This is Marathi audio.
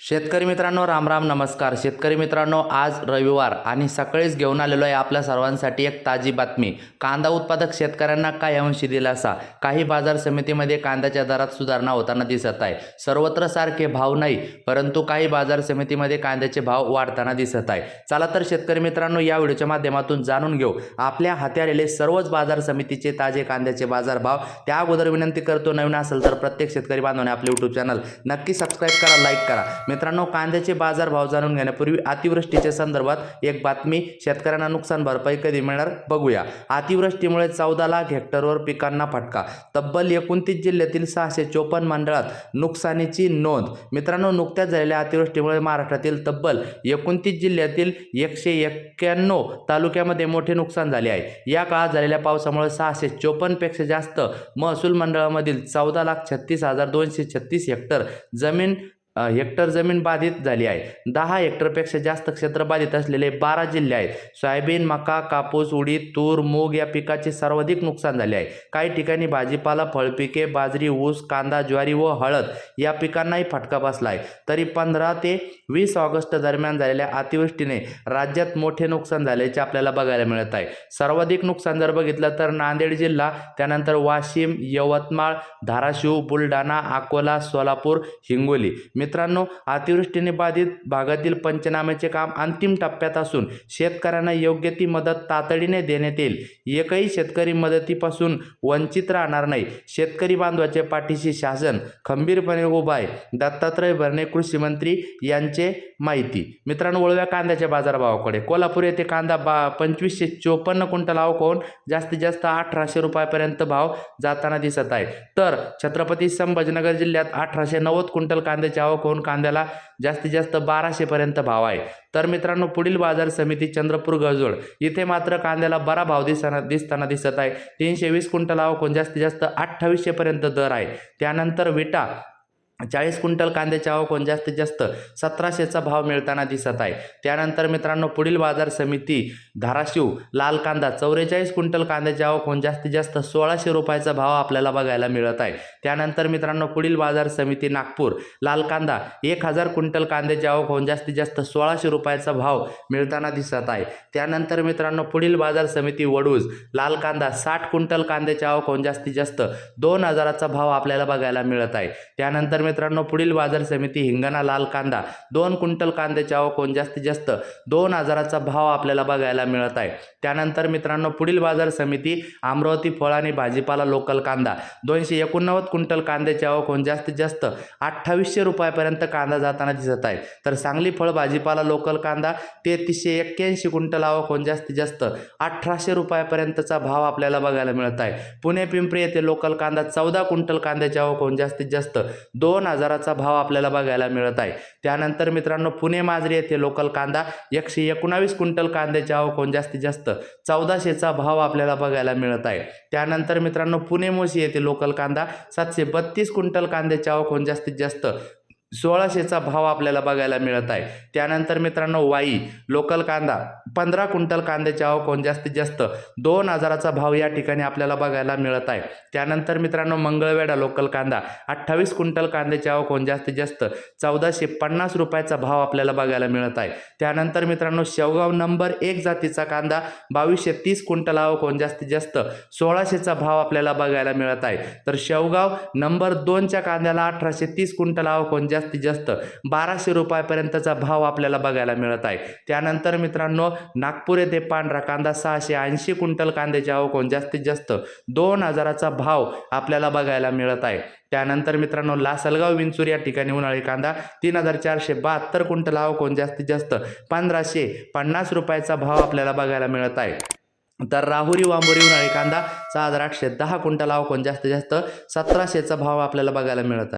शेतकरी मित्रांनो राम राम नमस्कार. शेतकरी मित्रांनो आज रविवार आणि सकाळीच घेऊन आलेलो आहे आपल्या सर्वांसाठी एक ताजी बातमी. कांदा उत्पादक शेतकऱ्यांना काय अंशी दिलासा काही बाजार समितीमध्ये कांद्याच्या दरात सुधारणा होताना दिसत आहे. सर्वत्र सारखे भाव नाही परंतु काही बाजार समितीमध्ये कांद्याचे भाव वाढताना दिसत आहे. चला तर शेतकरी मित्रांनो या व्हिडिओच्या माध्यमातून जाणून घेऊ. आपल्या हाती आलेले सर्वच बाजार समितीचे ताजे कांद्याचे बाजार भाव त्या अगोदर विनंती करतो नवीन असेल तर प्रत्येक शेतकरी बांधवाने आपले यूट्यूब चॅनल नक्की सबस्क्राईब करा लाईक करा. मित्रांनो कांद्याचे बाजार भाव जाणून घेण्यापूर्वी अतिवृष्टीच्या संदर्भात एक बातमी शेतकऱ्यांना नुकसान भरपाई कधी मिळणार बघूया. अतिवृष्टीमुळे चौदा लाख हेक्टरवर पिकांना फटका. तब्बल एकोणतीस जिल्ह्यातील सहाशे चोपन्न मंडळात नुकसानीची नोंद. मित्रांनो नुकत्याच झालेल्या अतिवृष्टीमुळे महाराष्ट्रातील तब्बल एकोणतीस जिल्ह्यातील एकशे एक्क्याण्णव तालुक्यामध्ये मोठे नुकसान झाले आहे. या काळात झालेल्या पावसामुळे सहाशे चोपन्नपेक्षा जास्त महसूल मंडळामधील चौदा लाख छत्तीस हजार दोनशे छत्तीस हेक्टर जमीन हेक्टर जमीन बाधित झाली आहे. दहा हेक्टरपेक्षा जास्त क्षेत्र बाधित असलेले बारा जिल्हे आहेत. सोयाबीन मका कापूस उडीद तूर मूग या पिकाचे सर्वाधिक नुकसान झाले आहे. काही ठिकाणी भाजीपाला फळपिके बाजरी ऊस कांदा ज्वारी व हळद या पिकांनाही फटका बसला आहे. तरी पंधरा ते वीस ऑगस्ट दरम्यान झालेल्या अतिवृष्टीने राज्यात मोठे नुकसान झाल्याचे आपल्याला बघायला मिळत आहे. सर्वाधिक नुकसान जर बघितलं तर नांदेड जिल्हा त्यानंतर वाशिम यवतमाळ धाराशिव बुलढाणा अकोला सोलापूर हिंगोली. मित्रांनो अतिवृष्टीने बाधित भागातील पंचनाम्याचे काम अंतिम टप्प्यात असून शेतकऱ्यांना योग्य ती मदत तातडीने देण्यात येईल. एकही शेतकरी मदतीपासून वंचित राहणार नाही. शेतकरी बांधवाचे पाठीशी शासन खंबीरपणे उभा आहे. दत्तात्रय भरणे कृषी मंत्री यांचे माहिती. मित्रांनो वळव्या कांद्याच्या बाजारभावाकडे. कोल्हापूर येथे कांदा बा पंचवीसशे चोपन्न क्विंटल आवक जास्तीत जास्त अठराशे रुपयापर्यंत भाव जाताना दिसत आहे. तर छत्रपती संभाजीनगर जिल्ह्यात अठराशे नव्वद क्विंटल कांद्याच्या आवक होऊन कांद्याला जास्तीत जास्त बाराशेपर्यंत भाव आहे. तर मित्रांनो पुढील बाजार समिती चंद्रपूर गळजोड इथे मात्र कांद्याला बरा भाव दिसताना दिसताना दिसत आहे. तीनशे वीस क्विंटल आवक होऊन जास्तीत जास्त अठ्ठावीसशेपर्यंत दर आहे. त्यानंतर विटा चाळीस क्विंटल कांद्याची आवक जास्तीत जास्त? सतराशेचा भाव मिळताना दिसत आहे. त्यानंतर मित्रांनो पुढील बाजार समिती धाराशिव लाल कांदा चौवेचाळीस क्विंटल कांद्याचे आवक होऊन जास्तीत जास्त? सोळाशे रुपयाचा भाव आपल्याला बघायला मिळत आहे. त्यानंतर मित्रांनो पुढील बाजार समिती नागपूर लाल कांदा एक हजार क्विंटल कांद्याचे आवक होऊन जास्तीत जास्त? सोळाशे रुपयाचा भाव मिळताना दिसत आहे. त्यानंतर मित्रांनो पुढील बाजार समिती वडूज लाल कांदा साठ क्विंटल कांद्याचे आवक होऊन जास्तीत जास्त? दोन हजाराचा भाव आपल्याला बघायला मिळत आहे. त्यानंतर मित्रांनो पुढील बाजार समिती हिंगणा लाल कांदा. दोन क्विंटल कांद्याची आवक जास्तीत जास्त दोन हजाराचा भाव आपल्याला बघायला मिळत आहे. त्यानंतर मित्रांनो पुढील बाजार समिती अमरावती फळ आणि भाजीपाला लोकल कांदा. दोनशे एकोणनव्वद क्विंटल कांद्याची आवक होऊन जास्तीत जास्त अठ्ठावीसशे रुपयापर्यंत कांदा जाताना दिसत आहे. तर सांगली फळ भाजीपाला लोकल कांदा तेहतीसशे एक्क्याऐंशी क्विंटल आवक होऊन जास्तीत जास्त अठराशे रुपयापर्यंतचा भाव आपल्याला बघायला मिळत आहे. पुणे पिंपरी येथे लोकल कांदा चौदा क्विंटल कांद्याची आवक होऊन जास्तीत जास्त दोन हजाराचा भाव आपल्याला बघायला मिळत आहे. त्यानंतर मित्रांनो पुणे माजरी येथे लोकल कांदा एकशे एकोणावीस क्विंटल कांद्याची आवक होऊन जास्तीत जास्त चौदाशेचा भाव आपल्याला बघायला मिळत आहे. त्यानंतर मित्रांनो पुणे मोशी येथे लोकल कांदा सातशे बत्तीस क्विंटल कांद्याची आवक होऊन जास्तीत जास्त सोळाशेचा भाव आपल्याला बघायला मिळत आहे. त्यानंतर मित्रांनो वाई लोकल कांदा. पंधरा क्विंटल कांद्याची आवक होऊन जास्तीत जास्त? दोन हजाराचा भाव या ठिकाणी आपल्याला बघायला मिळत आहे. त्यानंतर मित्रांनो मंगळवेढा लोकल कांदा. अठ्ठावीस क्विंटल कांद्याची आवक होऊन जास्तीत जास्त? चौदाशे पन्नास रुपयाचा भाव आपल्याला बघायला मिळत आहे. त्यानंतर मित्रांनो शेवगाव नंबर एक जातीचा कांदा. बावीसशे तीस क्विंटल आवक होऊन जास्तीत जास्त? सोळाशेचा भाव आपल्याला बघायला मिळत आहे. तर शेवगाव नंबर दोनच्या कांद्याला अठराशे तीस क्विंटल आवक होऊन जास्तीत जास्त बाराशे रुपयापर्यंतचा भाव आपल्याला बघायला मिळत आहे. त्यानंतर मित्रांनो नागपूर येथे पांढरा कांदा सहाशे ऐंशी क्विंटल कांद्याची आवक जास्तीत जास्त दोन हजाराचा भाव आपल्याला बघायला मिळत आहे. त्यानंतर मित्रांनो लासलगाव विंचूर या ठिकाणी उन्हाळी कांदा तीन हजार चारशे बहात्तर क्विंटल आवक जास्तीत जास्त पंधराशे पन्नास रुपयाचा भाव आपल्याला बघायला मिळत आहे. तर राहुरी वांबोरी उन्हाळी कांदा सहा हजार आठशे दहा क्विंटल आवक जास्तीत जास्त सतराशेचा भाव आपल्याला बघायला मिळत आहे.